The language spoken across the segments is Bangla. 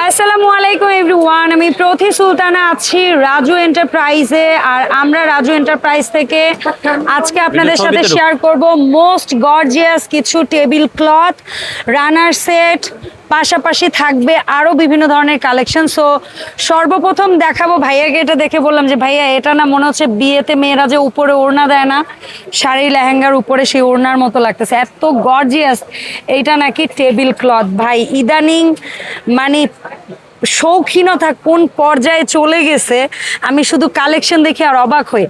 আসসালামু আলাইকুম এভরিওয়ান আমি প্রথি সুলতানা আছি রাজু এন্টারপ্রাইজে আর আমরা রাজু এন্টারপ্রাইজ থেকে আজকে আপনাদের সাথে শেয়ার করব মোস্ট গর্জিয়াস কিছু টেবিল ক্লথ রানার সেট পাশাপাশি থাকবে আরও বিভিন্ন ধরনের কালেকশন। সো সর্বপ্রথম দেখাবো ভাইয়াকে এটা দেখে বললাম যে ভাইয়া এটা না মনে হচ্ছে বিয়েতে মেয়েরা যে উপরে ওড়না দেয় না শাড়ি লেহেঙ্গার উপরে সেই ওড়নার মতো লাগতেছে। এত গর্জিয়াস এইটা নাকি টেবিল ক্লথ। ভাই ইদানিং মানে শৌখিনতা কোন পর্যায়ে চলে গেছে আমি শুধু কালেকশন দেখে আর অবাক হই।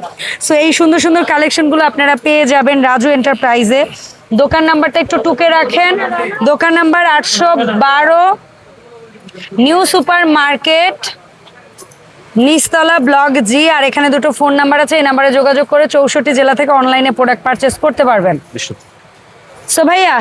সো এই সুন্দর সুন্দর কালেকশনগুলো আপনারা পেয়ে যাবেন রাজু এন্টারপ্রাইজে দোকান নাম্বারটা একটু টুকে রাখেন। দোকান নাম্বার আটশো বারো নিউ সুপার মার্কেট নিচতলা ব্লক জি আর এখানে দুটো ফোন নাম্বার আছে এই নাম্বারে যোগাযোগ করে চৌষট্টি জেলা থেকে অনলাইনে প্রোডাক্ট পারচেস করতে পারবেন। সো ভাইয়া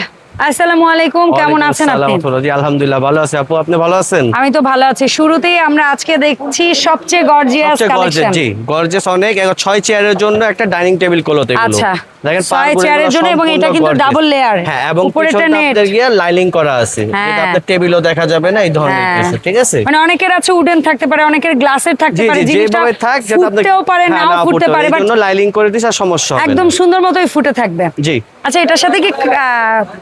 আসসালামু আলাইকুম কেমন আছেন আপনি? আলহামদুলিল্লাহ ভালো আছে। আপু আপনি ভালো আছেন? আমি তো ভালো আছি। শুরুতেই আমরা আজকে দেখছি সবচেয়ে গর্জিয়াস কালেকশন জি গর্জেস অনেক। ছয় চেয়ারের জন্য একটা ডাইনিং টেবিল কোলো এগুলো। আচ্ছা। দেখেন ছয় চেয়ারের জন্য এবং এটা কিন্তু gorgeous। double হ্যাঁ এবং উপরেটা পিছনটা গিয়ে লাইনিং করা আছে। হ্যাঁ। আপনার টেবিলও দেখা যাবে না এই ধরনের হ্যাঁ। কিছু ঠিক আছে? মানে অনেকের আছে উডেন থাকতে পারে অনেকের গ্লাসের থাকতে জি পারে। জিনিসটা থাক যেটা আপনার পারে হ্যাঁ, নাও ফুটতে পারে বাট জন্য করে দিছে আর সমস্যা হবে একদম সুন্দর মতোই ফুটে থাকবে। জি। আচ্ছা এটার সাথে কি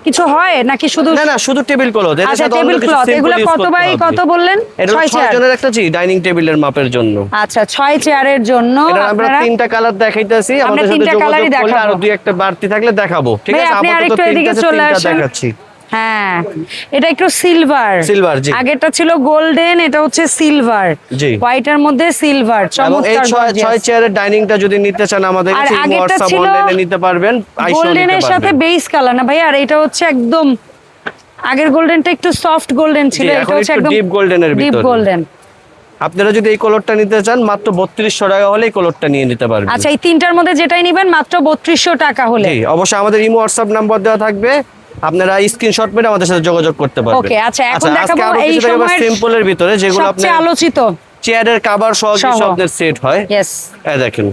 কিছু হয় নাকি শুধু না না শুধু টেবিল ক্লথ আচ্ছা টেবিল ক্লথ এগুলো কত বাই কত বললেন? এটা ছয় ছয় চেয়ার জনের একটা জি ডাইনিং টেবিলের মাপের জন্য। আচ্ছা ছয় চেয়ারের জন্য আমরা তিনটা কালার দেখাইতেছি। আমরা আমাদের সাথে তিনটা যোগাযোগ কালারই করলে। আরও দুই একটা বাড়তি থাকলে দেখাবো। ঠিক আছে আপনি আরেকটু এদিকে তিনটা চলে আসেন। দেখাচ্ছি। হ্যাঁ এটা একটু সিলভার Silver, জি। আগেরটা ছিল গোল্ডেন এটা হচ্ছে সিলভার জি। হোয়াইটের মধ্যে সিলভার চমৎকার ছয় ছয় চেয়ারের ডাইনিংটা যদি নিতে চান আমাদের কাছে হোয়াটসঅ্যাপ অনলাইনে নিতে পারবেন গোল্ডেনের সাথে বেস কালার না ভাই আর এটা হচ্ছে একদম আগের গোল্ডেনটা একটু সফট গোল্ডেন ছিল এটা হচ্ছে একদম deep golden এর ডিপ গোল্ডেন আপনারা যদি এই কালারটা নিতে চান মাত্র বত্রিশশো টাকা হলে এই কালারটা নিয়ে নিতে পারবেন। আচ্ছা এই তিনটার মধ্যে যেটাই নিবেন মাত্র বত্রিশশো টাকা হলে। জি অবশ্যই আমাদের ইমো হোয়াটসঅ্যাপ নাম্বার দেওয়া থাকবে। আপনারা স্ক্রিনশট মেরে আমাদের সাথে যোগাযোগ করতে পারবেন। ওকে আচ্ছা এখন দেখাবো এই সময়ের সিম্পলের ভিতরে যেগুলো সবচেয়ে আলোচিত। চেয়ারের কভার সহ কিছু সহ। আপনার সেট হয়। ইয়েস এই দেখেন।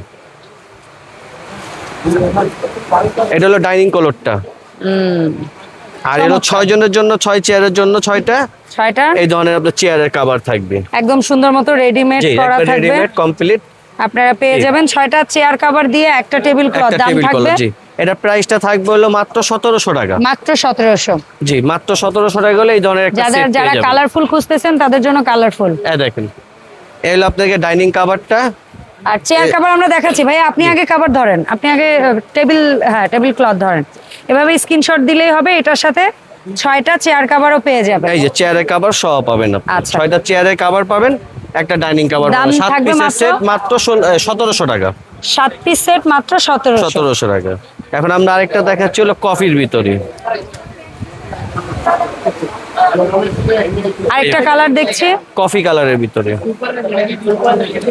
এটা হলো ডাইনিং কলরটা আর এলো চমৎকার। ছয় জনের জন্য ছয় চেয়ারের জন্য ছয়টা। ছয়টা? এই ধরনের আপনার চেয়ারের কভার থাকবে। একদম সুন্দর মতো রেডিমেড করা থাকবে। রেডিমেড কমপ্লিট আপনারা পেয়ে যাবেন ছয়টা চেয়ার কভার দিয়ে একটা টেবিল ক্লথ দাম থাকবে জি। এটা প্রাইসটা থাকবে হলো মাত্র সতেরোশো টাকা। মাত্র সতেরোশো। জি মাত্র সতেরোশো টাকা হলে এই ধরনের একটা যারা পেয়ে কালারফুল খুঁজতেছেন তাদের জন্য কালারফুল এই দেখেন এই হলো আপনাকে ডাইনিং কভারটা আর চেয়ার কভার আমরা দেখাচ্ছি। ভাই আপনি আগে কভার ধরেন। আপনি আগে টেবিল হ্যাঁ টেবিল ক্লথ ধরেন। এভাবে স্ক্রিনশট দিলেই হবে এটার সাথে। ছয়টা চেয়ার কভারও পেয়ে যাবেন। এই যে চেয়ারের কভার সহ পাবেন আপনি। আচ্ছা। ছয়টা চেয়ারের কভার পাবেন একটা ডাইনিং কভার পাবেন। সাত পিসের সেট মাত্র সতেরোশো টাকা। সাত পিস সেট মাত্র সতেরোশো। সতেরোশো টাকা। এখন আমরা আরেকটা দেখাচ্ছি হলো কফির ভিতরে। আরেকটা কালার দেখছি। কফি কালারের ভিতরে।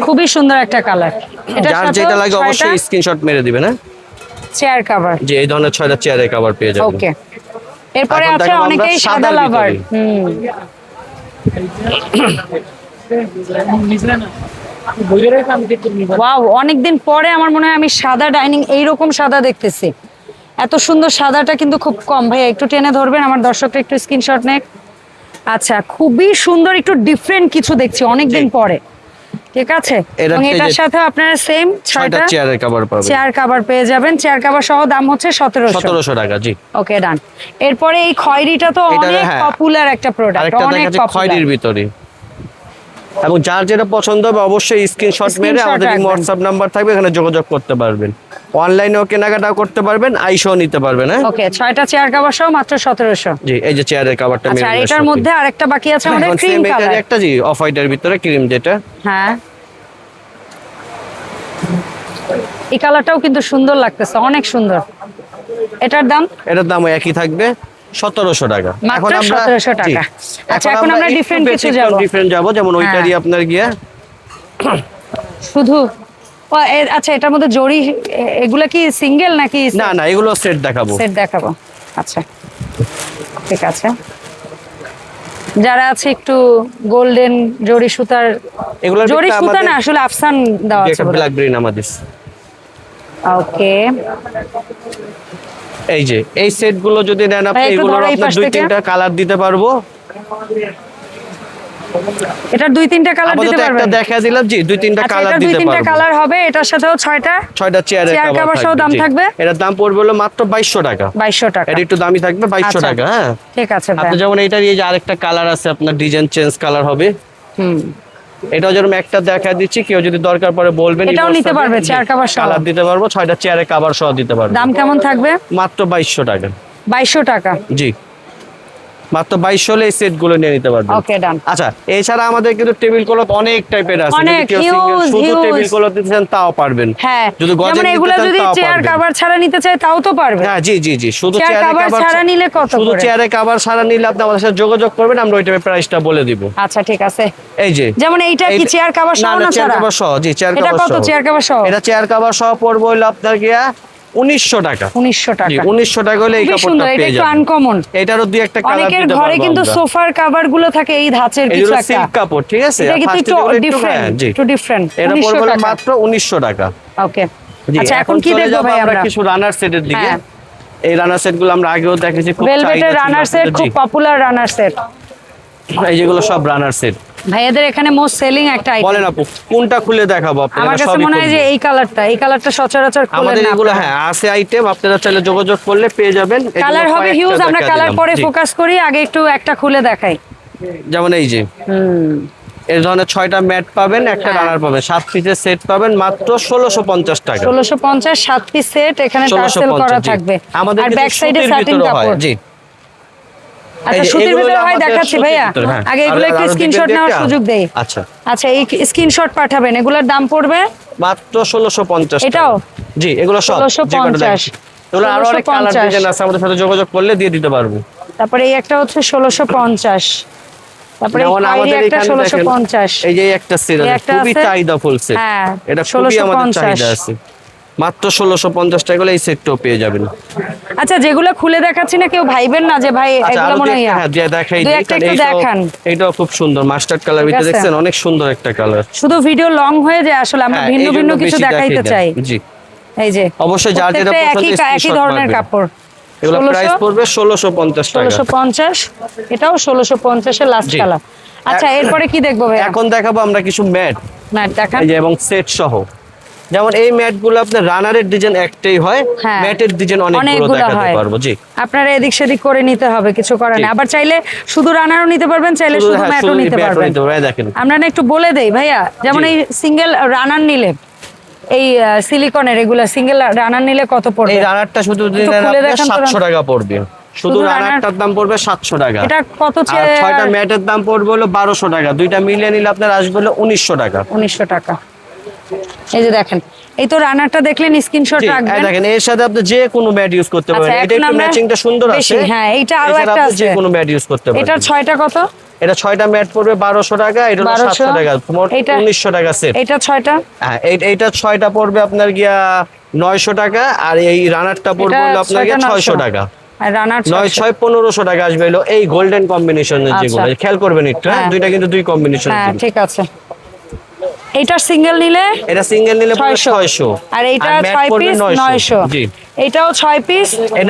খুবই সুন্দর একটা কালার এটা যার যেটা লাগে অবশ্যই স্ক্রিনশট মেরে দিবেন হ্যাঁ? চেয়ার কভার যে এই ধরনের ছয়টা চেয়ারের কভার পেয়ে যাবেন। ওকে এরপরে আছে অনেকেই সাদা লাভার হুম। ওয়াও অনেকদিন পরে আমার মনে হয় আমি সাদা ডাইনিং এইরকম সাদা দেখতেছি। এত সুন্দর সাদাটা কিন্তু খুব কম। ভাইয়া একটু টেনে ধরবেন আমার দর্শকরা একটু স্ক্রিনশট নেক। আচ্ছা খুবই সুন্দর একটু ডিফারেন্ট কিছু দেখছি অনেকদিন পরে। ঠিক আছে? এবং এটার সাথে আপনারা সেম ছয়টা চেয়ারের কভার পাবেন। চেয়ার কভার পেয়ে যাবেন। চেয়ার কভার সহ দাম হচ্ছে সতেরোশো। সতেরোশো টাকা জি। ওকে ডান এরপরে এই খয়েরিটা তো অনেক হ্যাঁ। পপুলার একটা প্রোডাক্ট অনেক পপুলার খয়েরির ভিতরে। এবং যার যেটা পছন্দ হবে অবশ্যই স্ক্রিনশট মেরে আমাদের হোয়াটসঅ্যাপ নাম্বার থাকবে এখানে যোগাযোগ করতে পারবেন। অনলাইনেও কেনাকাটাও করতে পারবেন আইসও নিতে পারবেন হ্যাঁ? ওকে ছয়টা চেয়ার কাভার সহ মাত্র সতেরোশো। জি এই যে চেয়ারের কাভারটা আচ্ছা এটার মধ্যে আরেকটা বাকি আছে আমাদের ক্রিম কালার একটা জি অফ হোয়াইটের ভিতরে ক্রিম যেটা। হ্যাঁ। এই কালারটাও কিন্তু সুন্দর লাগতেছে অনেক সুন্দর। এটার দাম? এটার দাম একই থাকবে। সতেরোশো টাকা। মাত্র 1700 টাকা। আচ্ছা, এখন আমরা different কিছু যাব। ডিফারেন্ট যাব যেমন ওইটারই হ্যাঁ। আপনার গিয়ে শুধু আচ্ছা এটার মধ্যে জড়ি এগুলা কি সিঙ্গেল নাকি না না এগুলো সেট দেখাবো। সেট দেখাবো? আচ্ছা ঠিক আছে। যারা আছে একটু গোল্ডেন জড়ি সুতার এগুলোর জড়ি সুতা না আসলে আফসান দেওয়া আছে ব্ল্যাক গ্রিন আমাদের। ওকে এই যে এই সেটগুলো যদি নেন আপনি একটু এগুলোর ধরো আপনার দুই তিনটা কালার দিতে পারব। এটার দুই তিনটা কালার দিতে একটা পারবেন। দেখা দিলাম জি দুই তিনটা আচ্ছা কালার এটার দুই তিনটা কালার হবে এটার সাথেও ছয়টা। ছয়টা চেয়ারের চেয়ার কভার সহ দাম থাকবে? এটার দাম পড়বে হলো মাত্র বাইশশো টাকা। বাইশশো টাকা। এটা একটু দামি থাকবে বাইশশো আচ্ছা। টাকা হ্যাঁ। ঠিক আছে আপনি যেমন এটার এই যে আরেকটা কালার আছে আপনার ডিজাইন চেঞ্জ কালার হবে। হুম। এটাও যেরকম একটা দেখা দিচ্ছি কেউ যদি দরকার পরে বলবেন এটাও নিতে পারবে, চেয়ার কভার সহ। কালার দিতে পারব ছয়টা চেয়ারে কভার সহ দিতে পারব। দাম কেমন থাকবে? মাত্র 2200 টাকা। 2200 টাকা। জি। মাত্র বাইশশো হলে এই সেটগুলো নিয়ে নিতে পারবেন। ওকে ডান আচ্ছা এছাড়া আমাদের কিন্তু টেবিল ক্লথ অনেক টাইপের আছে। অনেক, শুধু টেবিল ক্লথ চান তাও পারবেন। হ্যাঁ যদি গজের এগুলো যদি চেয়ার পারবেন। কাভার ছাড়া নিতে চায় তাও তো পারবে। হ্যাঁ জি জি জি। শুধু চেয়ারে কাভার ছাড়া নিলে কত শুধু চেয়ারে কাভার ছাড়া নিলে আপনি আমাদের সাথে যোগাযোগ করবেন আমরা ওই টাইপের প্রাইসটা বলে দিব। আচ্ছা ঠিক আছে। এই যে। যেমন এইটা কি চেয়ার কাভার সহ না চেয়ার কাভার সহ জি চেয়ার এটা কত চেয়ার কাভার সহ? এটা চেয়ার কাভার সহ পড়বে হলো আপনার গিয়া উনিশশো টাকা। উনিশশো টাকা। উনিশশো টাকা হলে এই কাপড়টা পেয়ে একটু যাবেন। আনকমন এটারও দুই একটা কালার অনেকের ঘরে কিন্তু। সোফার কাভারগুলো থাকে এই ধাঁচের কিছু একটা। সিল্ক কাপড় ঠিক আছে? এটা কিন্তু একটু ডিফারেন্ট হ্যাঁ, একটু ডিফারেন্ট এটা পড়বে মাত্র উনিশশো টাকা। ওকে আচ্ছা এখন কি চলে ভাই আমরা কিছু রানার সেটের দিকে। হ্যাঁ। এই রানার সেটগুলো আমরা আগেও দেখেছি খুব ভেলভেটের রানার সেট খুব পপুলার রানার সেট এই যেগুলো সব রানার সেট ভাইয়াদের এখানে মোস্ট সেলিং একটা আইটেম বলেন আপু কোনটা খুলে দেখাবো আমার কাছে মনে হয় যে এই কালারটা এই কালারটা সচরাচর খুলে আমাদের না এগুলো হ্যাঁ আছে আইটেম আপনারা চাইলে যোগাযোগ করলে পেয়ে যাবেন। কালার হবে হিউজ আমরা কালার পরে ফোকাস করি আগে একটু একটা খুলে দেখাই। যেমন এই যে। এই ধরনের ছয়টা ম্যাট পাবেন একটা হ্যাঁ। রানার পাবেন। সাত পিসের সেট পাবেন মাত্র ষোলোশো পঞ্চাশ টাকা। ষোলোশো পঞ্চাশ সাত পিস সেট এখানে টার্সেল করা থাকবে। আমাদের ব্যাক সাইডে সাটিন হয়, কাপড়। জি। আচ্ছা সুতির ভিতরে হয় দেখাচ্ছি ভাইয়া। আগে এগুলো একটু স্ক্রিনশট নেওয়ার সুযোগ দেই। আচ্ছা। আচ্ছা এই স্ক্রিনশট পাঠাবেন। এগুলোর দাম পড়বে? মাত্র ষোলোশো পঞ্চাশ এটাও? জি এগুলো সব 1650 এগুলো আরও অনেক কালার ডিজাইন আছে আমাদের সাথে যোগাযোগ করলে দিয়ে দিতে পারব। তারপরে এই একটা হচ্ছে ষোলোশো পঞ্চাশ। তারপরে আমাদের একটা এখানে ষোলোশো দেখেন, পঞ্চাশ। এই যে একটা একটা খুবই। চাহিদা ফুল এটা খুবই আমাদের চাহিদা আছে। মাত্র ষোলোশো পঞ্চাশ টাকা হলে এই সেটটাও পেয়ে যাবেন। আচ্ছা যেগুলো খুলে দেখাচ্ছি না কেউ ভাইবেন না যে ভাই আচ্ছা এগুলো মনে হয় হ্যাঁ দেখাই দেখান। এইটাও খুব সুন্দর মাস্টার্ড কালার ভিতরে দেখছেন? অনেক সুন্দর একটা কালার শুধু ভিডিও লং হয়ে যায় আসলে আমরা হ্যাঁ, ভিন্ন ভিন্ন কিছু দেখাইতে চাই। জি। এই যে অবশ্যই যার যেটা পছন্দ একই ধরনের কাপড়। এগুলো প্রাইস পড়বে ষোলোশো পঞ্চাশ টাকা। ষোলোশো পঞ্চাশ এটাও ষোলোশো পঞ্চাশের লাস্ট কালার আচ্ছা এরপরে কি দেখব ভাই এখন দেখাবো আমরা কিছু ম্যাট। ম্যাট দেখান। এই যে এবং সেট সহ। যেমন এই ম্যাটগুলো আপনার রানারের ডিজাইন একটাই হয় হ্যাঁ। ম্যাটের ডিজাইন অনেকগুলো দেখাতে পারব জি। আপনারা এদিক সেদিক করে নিতে হবে কিছু করার নেই। আবার চাইলে শুধু রানারও নিতে পারবেন চাইলে শুধু হ্যাঁ, ম্যাটও নিতে পারবেন। এই দেখেন। আমরা না একটু বলে দেই ভাইয়া যেমন এই সিঙ্গেল রানার নিলে এই সিলিকনের এগুলা সিঙ্গেল রানার নিলে কত পড়বে? এই রানারটা শুধু খুলে আপনার দেখান তো সাতশো টাকা পড়বে। শুধু শুধু রানার- রানারটার দাম পড়বে সাতশো টাকা। এটা কত আর ছয়টা ম্যাটের দাম পড়বে হলো বারোশো টাকা। দুইটা মিলিয়ে নিলে আপনার আসবে হলো উনিশশো টাকা। উনিশশো টাকা। এই যে দেখেন এই তো রানারটা দেখলেন স্ক্রিনশট রাখবেন। দেখেন এর সাথে আপনি যে কোনো ম্যাট ইউজ করতে আচ্ছা, পারবেন এটা একটু ম্যাচিংটা সুন্দর আছে। হ্যাঁ, এইটা আরও একটা আপনি যে কোনো ম্যাট ইউজ করতে এটার পারবেন ছয়টা কত? এটা ছয়টা ম্যাট পড়বে বারোশো টাকা এটা হলো 1200 সাতশো টাকা। মোট এইটা- উনিশশো টাকা সেট এটা ছয়টা? হ্যাঁ এই- এইটা ছয়টা পড়বে আপনার গিয়া নয়শো টাকা আর এই রানারটা পড়বে হলো আপনার গিয়া ছয়টা ছয়শো টাকা। আর ছয় পনেরোশো টাকা আসবে এই গোল্ডেন কম্বিনেশনের আচ্ছা। যেগুলো। খেয়াল করবেন একটু হ্যাঁ হ্যাঁ। দুইটা কিন্তু দুই কম্বিনেশন হ্যাঁ ঠিক আছে। এইটার সিঙ্গেল নিলে এটা সিঙ্গেল নিলে পড়বে ছয়শো। ছয়শো। আর এইটা ম্যাট ছয় পিস নয়শো। জি। এইটাও ছয় পিস এ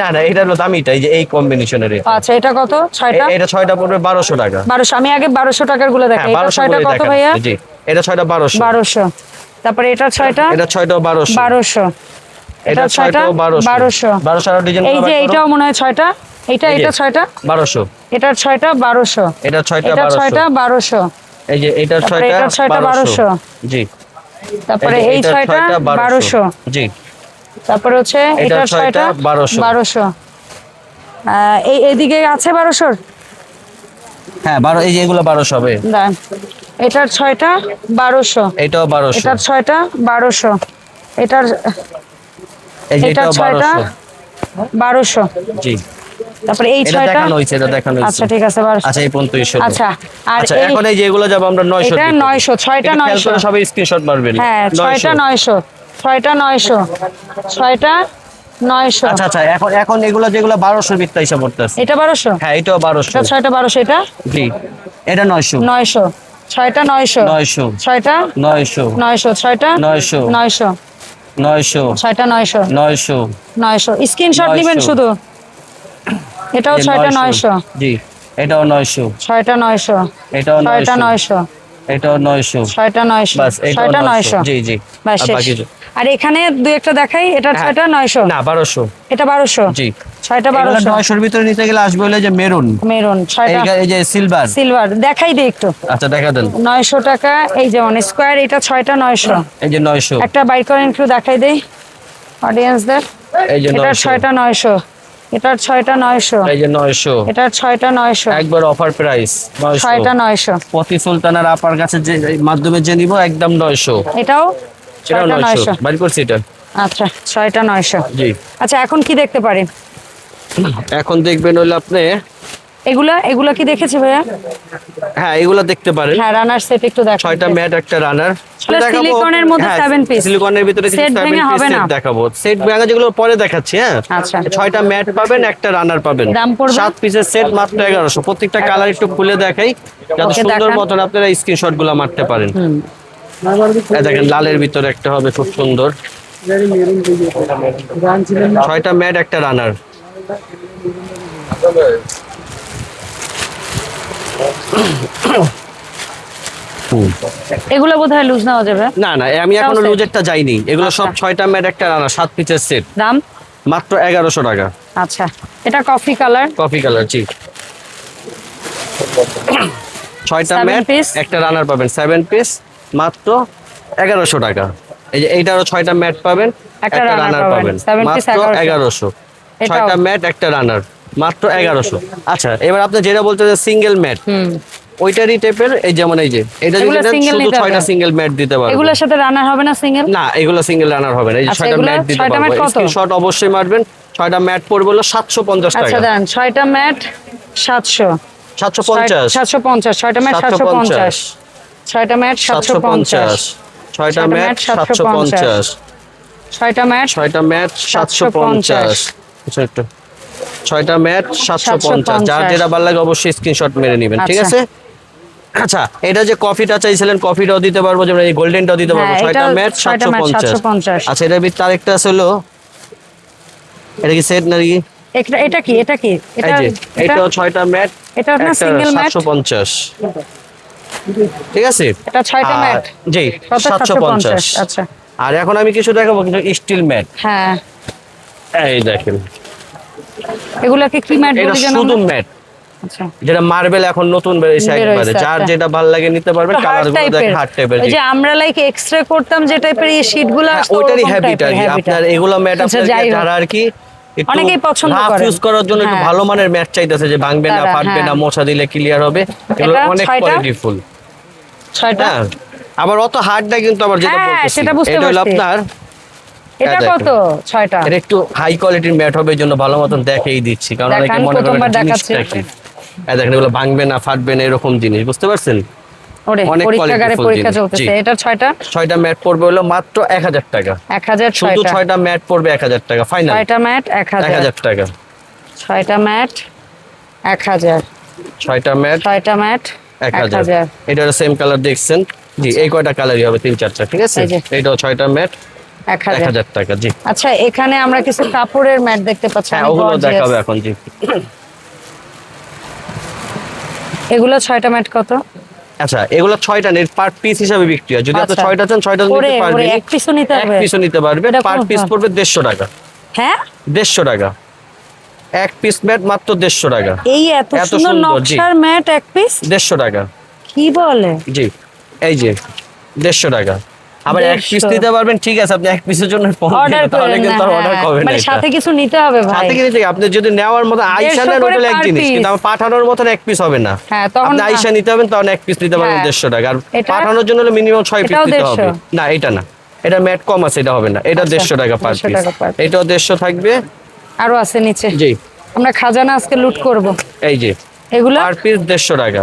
না না এটা হলো দামিটা এই যে এই কম্বিনেশনের আচ্ছা এটা কত? ছয়টা? এটা ছয়টা পড়বে বারোশো টাকা। বারোশো। আমি আগে বারোশো টাকারগুলো দেখাই। এটা বারোশো ছয়টা কত ভাইয়া? জি। এটা ছয়টা বারোশো। বারোশো। তারপরে এটা ছয়টা? এটা ছয়টা বারোশো। বারোশো। এটা এটা ছয়টা ছয়টা? বারোশো। বারোশো। বারোশো আর ডিজাইন এই যে এটাও মনে হয় ছয়টা? এইটা এই এটা ছয়টা? বারোশো। এটা ছয়টা বারোশো। এটা ছয়টা এটা বারোশো। ছয়টা বারোশো। এই যে এটা তারপরে ছয়টা এটা ছয়টা বারোশো। জি। তারপরে এই এটা ছয়টা বারোশো। জি। তারপরে হচ্ছে এটা এটা ছয়টা ছয়টা 1200 এই এদিকে আছে বারোশোর? হ্যাঁ বারো এই যে এগুলো বারোশো হবে। দাঁড়ান। এটার ছয়টা বারোশো। এটাও বারোশো। এটার ছয়টা বারোশো। এটার এই যে এটাও ছয়টা বারোশো। বারোশো। জি। তারপরে এই ছয়টা? দেখানো হয়েছে এটা দেখানো হয়েছে। আচ্ছা ঠিক আছে আচ্ছা এই পর্যন্তই শুধু আচ্ছা আর আচ্ছা এখন এই যে এগুলো যাব আমরা নয়শো এটা 900, ছয়টা 900 সবাই স্ক্রিনশট মারবেন। হ্যাঁ ছয়টা নয়শো ছয়টা নয়শো ছয়টা নয়শো। আচ্ছা আচ্ছা এখন এখন এগুলো যেগুলো বারোশো বিত্তা হিসাব করতেছে। এটা বারোশো? হ্যাঁ এটাও বারোশো। এটা ছয়টা বারোশো এটা? জি এটা নয়শো। নয়শো ছয়টা নয়শো। নয়শো। ছয়টা? নয়শো। নয়শো ছয়টা? নয়শো। নয়শো। নয়শো। ছয়টা নয়শো। নয়শো। নয়শো। স্ক্রিনশট নেবেন শুধু। এটাও ছয়টা নয়শো। জি এটাও নয়শো। ছয়টা নয়শো। এটাও ছয়টা নয়শো। এটাও নয়শো। ছয়টা নয়শো। ছয়টা নয়শো। জি জি। বাস আর বাকি আর এখানে দুই একটা দেখাই এটা হ্যাঁ। ছয়টা নয়শো? না বারোশো। এটা বারোশো? জি। ছয়টা এগুলো বারোশো। নয়শোর ভিতরে নিতে গেলে আসবে হলে যে মেরুন। মেরুন ছয়টা। এই যে সিলভার। সিলভার। দেখাই দিই একটু। আচ্ছা দেখা দেন। নয়শো টাকা এই যেমন স্কোয়ার এটা ছয়টা নয়শো। এই যে নয়শো। একটা বাইর করেন একটু দেখাই দেই। অডিয়েন্সদের এই যে নয়শো। ছয়টা নয়শো। এটার ছয়টা নয়শো। এই যে নয়শো। এটার ছয়টা নয়শো। একবার অফার প্রাইস ছয়টা নয়শো। পতি সুলতানার আপার কাছে যে মাধ্যমে যে নিব একদম নয়শো। এটাও এটাও নয়শো। নয়শো। বাড়ি করছি এটা। আচ্ছা ছয়টা নয়শো। জি। আচ্ছা এখন কি দেখতে পারি? এখন দেখবেন হইলে আপনি এগুলা এগুলা কি দেখেছি ভাইয়া? হ্যাঁ এগুলো দেখতে পারেন। হ্যাঁ রানার সেট একটু দেখ ছয়টা ম্যাট একটা রানার silicone-এর মধ্যে seven piece। সিলিকনের ভিতরে কিছু Set seven ভেঙে হবে set না। দেখাবো। সেট ভাঙা যেগুলো পরে দেখাচ্ছি হ্যাঁ? আচ্ছা। ছয়টা ম্যাট পাবেন একটা রানার পাবেন। দাম পড়বে? সাত পিসের সেট মাত্র এগারোশো। প্রত্যেকটা কালার একটু খুলে দেখাই যাতে সুন্দর। মতন আপনারা স্ক্রিনশটগুলো মারতে পারেন। এই দেখেন লালের ভিতরে একটা হবে খুব সুন্দর। ছয়টা ম্যাট একটা রানার এগুলো বোধহয় লুজ নেওয়া যাবে। না না আমি এখনও? লুজেরটা যাইনি। এগুলো সব আচ্ছা। ছয়টা ম্যাট একটা রানার সাত পিসের সেট দাম? মাত্র এগারোশো টাকা। আচ্ছা। এটা কফি কালার কফি কালার জি। ছয়টা ম্যাট একটা রানার পাবেন। সেভেন পিস মাত্র এগারোশো টাকা। এই যে এইটারও ছয়টা ম্যাট পাবেন একটা রানার পাবেন। মাত্র 1100 এগারোশো? ছয়টা ম্যাট একটা রানার। মাত্র এগারোশো। আচ্ছা এবার আপনি যেটা বলতে সিঙ্গেল ম্যাট ওইটারই টাইপের এই যেমন এই যে এটা যদি শুধু ছয়টা সিঙ্গেল ম্যাট দিতে পারবেন। এগুলোর সাথে রানার হবে না সিঙ্গেল না এগুলো সিঙ্গেল রানার হবে না এই যে আচ্ছা, ছয়টা ম্যাট দিতে ছয়টা পারব। mat কত? স্ক্রিনশট অবশ্যই মারবেন ছয়টা ম্যাট পড়বে হলো সাতশো পঞ্চাশ আচ্ছা টাকা। দাঁড়ান ছয়টা ম্যাট সাতশো। সাতশো পঞ্চাশ। সাতশো পঞ্চাশ ছয়টা ম্যাট সাতশো পঞ্চাশ। ছয়টা ম্যাট সাতশো সাতশো পঞ্চাশ। পঞ্চাশ ছয়টা ছয়টা ম্যাট mat সাতশো পঞ্চাশ। ছয়টা ম্যাট ছয়টা ম্যাট সাতশো 750 পঞ্চাশ। আচ্ছা, একটু। ছয়টা ম্যাট সাতশো পঞ্চাশ। যার যেটা ভালো লাগে অবশ্যই স্ক্রিনশট মেরে নেবেন ঠিক আচ্ছা। আছে? আচ্ছা এটা যে কফিটা চাইছিলেন কফিটাও দিতে পারব যেমন এই গোল্ডেনটাও দিতে পারব। হ্যাঁ, ছয়টা ম্যাট সাতশো পঞ্চাশ। 750 আচ্ছা এটার ভিতরে আরেকটা আছে হলো এটা কি সেট নাকি? এটা এটা কি এটা কি? এটা এটা ছয়টা ম্যাট এটা আপনার mat? সাতশো পঞ্চাশ। ঠিক আছে? এটা ছয়টা ম্যাট। জি কত? সাতশো পঞ্চাশ। আচ্ছা। আর এখন আমি কিছু দেখাবো কিন্তু স্টিল ম্যাট। হ্যাঁ। এই দেখেন। এগুলাকে কি ম্যাট বলি জানো শুধু ম্যাট। আচ্ছা। যেটা মার্বেল এখন নতুন বেরিয়েছে একবারে। যার যেটা ভালো লাগে নিতে পারবে কালার হার্ডগুলো দেখে হার্ড টাইপের যে আমরা লাইক এক্সরে করতাম যে টাইপের এই শীটগুলো আসতো ওইটারই হ্যাবিট আর কি। আপনার এগুলো ম্যাট আচ্ছা, হোক। যারা আর কি অনেকেই পছন্দ রাফ করেন। ইউজ করার জন্য একটু হ্যাঁ। ভালো মানের ম্যাট চাইতেছে যে ভাঙবে না ফাটবে না হ্যাঁ। মোছা দিলে ক্লিয়ার হবে। এগুলো অনেক? কোয়ালিটিফুল ছয়টা? হ্যাঁ। আবার অত হার্ড না কিন্তু আবার যেটা হ্যাঁ, বলতেছি। সেটা বুঝতে এটা হলো আপনার এটা কত? ছয়টা। এটা একটু হাই কোয়ালিটির ম্যাট হবে জন্য ভালো মতন দেখেই দিচ্ছি। কারণ অনেকে মনে করে প্রথমবার এটা দেখাচ্ছি। জিনিসটা কি দেখেন এগুলো ভাঙবে না ফাটবে না এরকম জিনিস বুঝতে পারছেন? পরীক্ষা চলতেছে। এটা ছয়টা? ছয়টা ম্যাট পড়বে হলো মাত্র এক হাজার টাকা। এক হাজার শুধু ছয়টা। ম্যাট পড়বে এক হাজার টাকা ফাইনাল ছয়টা ম্যাট এক এক হাজার টাকা। ছয়টা ম্যাট এক হাজার। ছয়টা ম্যাট ছয়টা ম্যাট এক এক হাজার। হাজার সেম কালার দেখছেন? জি এই কয়টা কালারই হবে তিন চারটা ঠিক আছে? এই এইটাও ছয়টা ম্যাট এক এক হাজার হাজার টাকা জি। আচ্ছা এখানে আমরা কিছু কাপড়ের ম্যাট দেখতে পাচ্ছি হ্যাঁ ওগুলো। দেখাবে এখন জি। এগুলো ছয়টা ম্যাট কত? আচ্ছা এগুলো ছয়টা নেট পার পিস হিসাবে বিক্রি হয়। যদি আপনি আচ্ছা। ছয়টা চান ছয়টা ওরে নিতে পারবেন। এক পিসও নিতে এক পিসও নিতে পারবেন এটা পার পিস পড়বে দেড়শো টাকা। হ্যাঁ? দেড়শো টাকা। এক পিস ম্যাট মাত্র দেড়শো টাকা। এই এত সুন্দর নকশার ম্যাট এক পিস দেড়শো টাকা। কি বলে? জি এই যে দেড়শো টাকা। আবার এক পিস 150 নিতে পারবেন ঠিক আছে আপনি এক পিসের জন্য অর্ডার তাহলে কিন্তু না অর্ডার হ্যাঁ। করবেন মানে সাথে কিছু নিতে হবে ভাই। সাথে থেকে আপনি যদি নেওয়ার মতো আইসা 150 নেন এক জিনিস কিন্তু আমার পাঠানোর মতন এক পিস হবে না। হ্যাঁ, তখন আপনি আইসা নিতে হবেন তখন এক পিস নিতে পারবেন হ্যাঁ। দেড়শো টাকা। আর পাঠানোর জন্য হলে মিনিমাম ছয় পিস এটাও নিতে হবে। না এটা না। এটা ম্যাট কম আছে এটা হবে না। এটা আচ্ছা, দেড়শো টাকা পার পিস এটাও দেড়শো থাকবে। আরও আছে নিচে। জি। আমরা খাজানা আজকে লুট করব। এই যে এগুলো? পার পিস দেড়শো টাকা।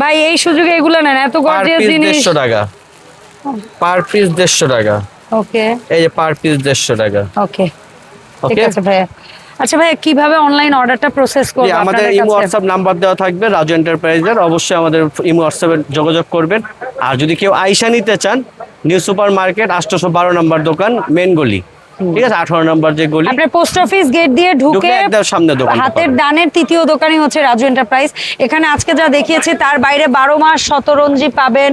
ভাই এই সুযোগে এগুলো নেন এত গর্জিয়াস জিনিস। দেড়শো টাকা। পার পিস দেড়শো টাকা। ওকে। এই যে পার পিস দেড়শো টাকা। ওকে। ঠিক ওকে? আছে ভাইয়া। আচ্ছা ভাইয়া কীভাবে অনলাইন অর্ডারটা প্রসেস করব আমাদের ইমো WhatsApp নাম্বার দেওয়া থাকবে রাজু এন্টারপ্রাইজের অবশ্যই আমাদের ইমো হোয়াটসঅ্যাপে যোগাযোগ করবেন। আর যদি কেউ আইসা নিতে চান নিউ সুপার মার্কেট আটশোশো বারো নম্বর দোকান মেন গলি। ঠিক আছে আঠারো নম্বর যে গলি আপনার পোস্ট অফিস গেট দিয়ে ঢুকে একদম সামনে দোকানটা হাতের ডানের তৃতীয় হচ্ছে রাজু এন্টারপ্রাইজ এখানে আজকে যা দেখিয়েছি তার বাইরে বারো মাস শতরঞ্জি পাবেন।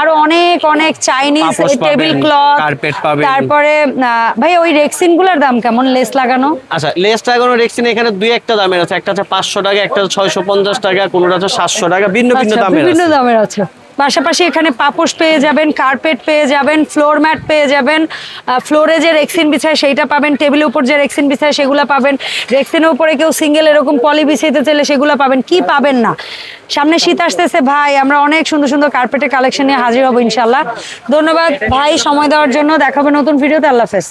আরও অনেক অনেক চাইনিজ টেবিল ক্লথ কার্পেট পাবেন। তারপরে ভাই ওই রেক্সিনগুলার দাম কেমন? লেস লাগানো? আচ্ছা লেসটা কোনো রেক্সিন এখানে দুই একটা দামের আছে। একটা হচ্ছে পাঁচশো টাকা একটা হচ্ছে ছয়শো পঞ্চাশ টাকা কোনোটা হচ্ছে সাতশো টাকা ভিন্ন ভিন্ন আচ্ছা, দামের বিভিন্ন আছে। দামের আছে। পাশাপাশি এখানে পাপোশ পেয়ে যাবেন, কার্পেট পেয়ে যাবেন ফ্লোর ম্যাট পেয়ে যাবেন ফ্লোরে যে রেক্সিন বিছায় সেইটা পাবেন টেবিলের উপর যে রেক্সিন বিছায় সেগুলো পাবেন। রেক্সিনের উপরে কেউ সিঙ্গেল এরকম পলি বিছাইতে চাইলে সেগুলো পাবেন। কি পাবেন না? সামনে শীত আসতেছে, ভাই, আমরা অনেক সুন্দর সুন্দর কার্পেটের কালেকশন নিয়ে হাজির হব ইনশাল্লাহ ধন্যবাদ, ভাই, সময় দেওয়ার জন্য। দেখাবে নতুন ভিডিওতে আল্লাহ হাফেজ।